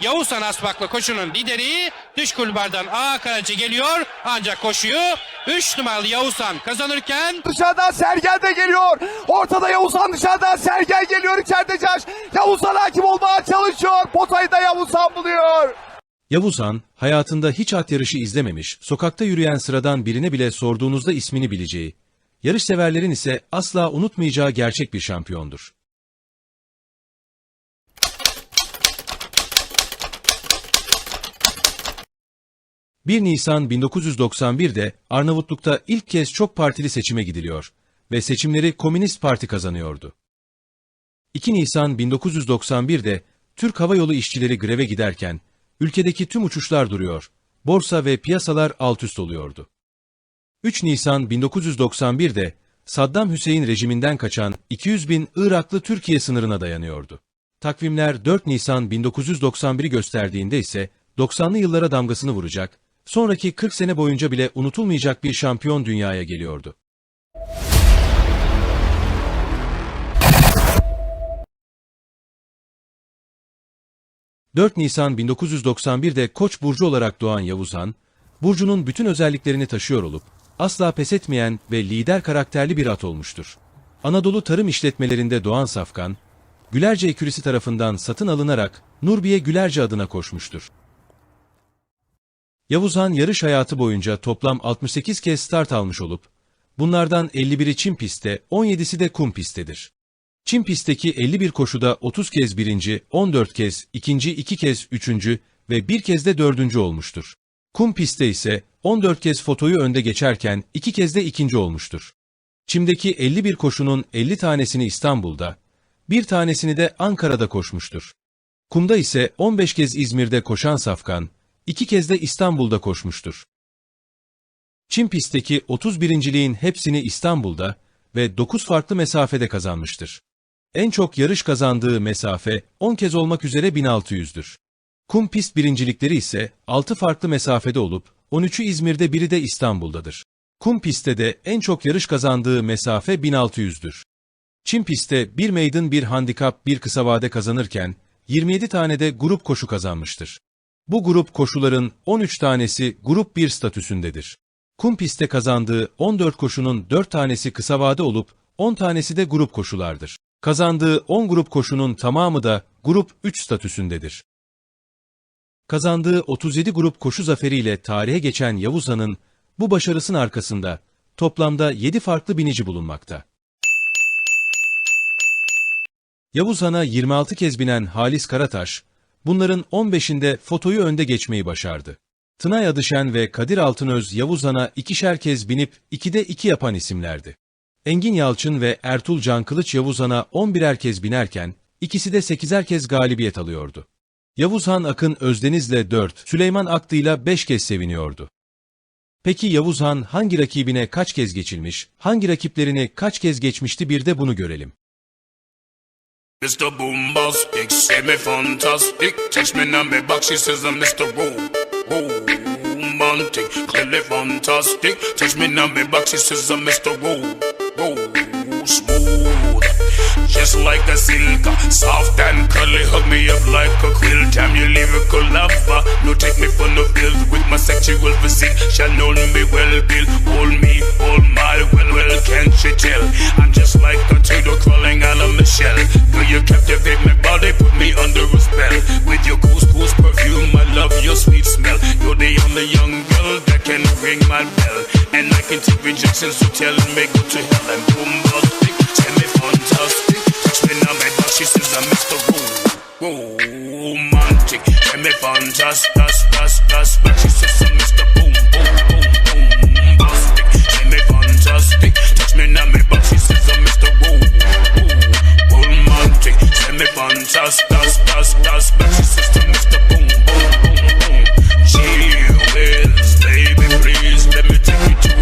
Yavuzhan Aspaklı koşunun lideri. Dış kulvardan A Karaca geliyor. Ancak koşuyu 3 numaralı Yavuzhan kazanırken Dışarıdan Sergen de geliyor. Ortada Yavuzhan dışarıdan Sergen geliyor içeride Caş. Yavuzhan hakim olmaya çalışıyor. Potayı da Yavuzhan buluyor. Yavuzhan, hayatında hiç at yarışı izlememiş, sokakta yürüyen sıradan birine bile sorduğunuzda ismini bileceği, yarış severlerin ise asla unutmayacağı gerçek bir şampiyondur. ...1 Nisan 1991'de Arnavutluk'ta ilk kez çok partili seçime gidiliyor ve seçimleri Komünist Parti kazanıyordu. 2 Nisan 1991'de Türk Hava Yolu işçileri greve giderken ülkedeki tüm uçuşlar duruyor, borsa ve piyasalar alt üst oluyordu. 3 Nisan 1991'de Saddam Hüseyin rejiminden kaçan 200 bin Iraklı Türkiye sınırına dayanıyordu. Takvimler 4 Nisan 1991'i gösterdiğinde ise 90'lı yıllara damgasını vuracak, sonraki 40 sene boyunca bile unutulmayacak bir şampiyon dünyaya geliyordu. ...4 Nisan 1991'de Koç burcu olarak doğan Yavuzhan, burcunun bütün özelliklerini taşıyor olup, asla pes etmeyen ve lider karakterli bir at olmuştur. Anadolu tarım işletmelerinde doğan Safkan, Gülerce ekürisi tarafından satın alınarak Nurbiye Gülerce adına koşmuştur. Yavuzhan yarış hayatı boyunca toplam 68 kez start almış olup, bunlardan 51'i çim pistte, 17'si de kum pisttedir. Çim pistteki 51 koşuda 30 kez birinci, 14 kez, ikinci, 2 kez üçüncü ve bir kez de dördüncü olmuştur. Kum pistte ise 14 kez fotoyu önde geçerken 2 kez de ikinci olmuştur. Çimdeki 51 koşunun 50 tanesini İstanbul'da, bir tanesini de Ankara'da koşmuştur. Kumda ise 15 kez İzmir'de koşan Safkan, iki kez de İstanbul'da koşmuştur. Çim pistteki 31.liğin hepsini İstanbul'da ve 9 farklı mesafede kazanmıştır. En çok yarış kazandığı mesafe 10 kez olmak üzere 1600'dür. Kum pist birincilikleri ise 6 farklı mesafede olup 13'ü İzmir'de biri de İstanbul'dadır. Kum pistte de en çok yarış kazandığı mesafe 1600'dür. Çim pistte bir maiden bir handikap bir kısa vade kazanırken 27 tane de grup koşu kazanmıştır. Bu grup koşuların 13 tanesi grup 1 statüsündedir. Kum pistte kazandığı 14 koşunun 4 tanesi kısa vade olup 10 tanesi de grup koşulardır. Kazandığı 10 grup koşunun tamamı da grup 3 statüsündedir. Kazandığı 37 grup koşu zaferiyle tarihe geçen Yavuzhan'ın bu başarısının arkasında toplamda 7 farklı binici bulunmakta. Yavuzhan'a 26 kez binen Halis Karataş, bunların 15'inde fotoyu önde geçmeyi başardı. Tınay Adışen ve Kadir Altınöz Yavuzhan'a ikişer kez binip 2'de 2 yapan isimlerdi. Engin Yalçın ve Ertuğrul Can Kılıç Yavuzhan'a 11'er kez binerken, ikisi de 8'er kez galibiyet alıyordu. Yavuzhan Akın Özdeniz'le 4, Süleyman Aktı'yla 5 kez seviniyordu. Peki Yavuzhan hangi rakibine kaç kez geçilmiş, hangi rakiplerini kaç kez geçmişti bir de bunu görelim. Mr. Boombastic, say me fantastic. Text me now, me back, she says I'm Mr. Ro- Romantic, clearly fantastic. Text me now, me back, she says I'm Mr. Ro- Smooth, just like a silk, soft and curly. Hug me up like a quilt. I'm your lyrical lover. No take me for no pills with my sexual physique. Shall know me well, Bill. The young girl that can ring my bell. And I can take rejections, so tell me go to hell and boom, bustic. Tell me fantastic. Touch me now, my back, she says I'm Mr. Ro- Romantic. Tell me fantastic. She says I'm Mr. Boom, boom, boom, boom, bustic. Tell me fantastic. Touch me now, my back, she says I'm Mr. Ro- Ro- Romantic. Tell me fantastic.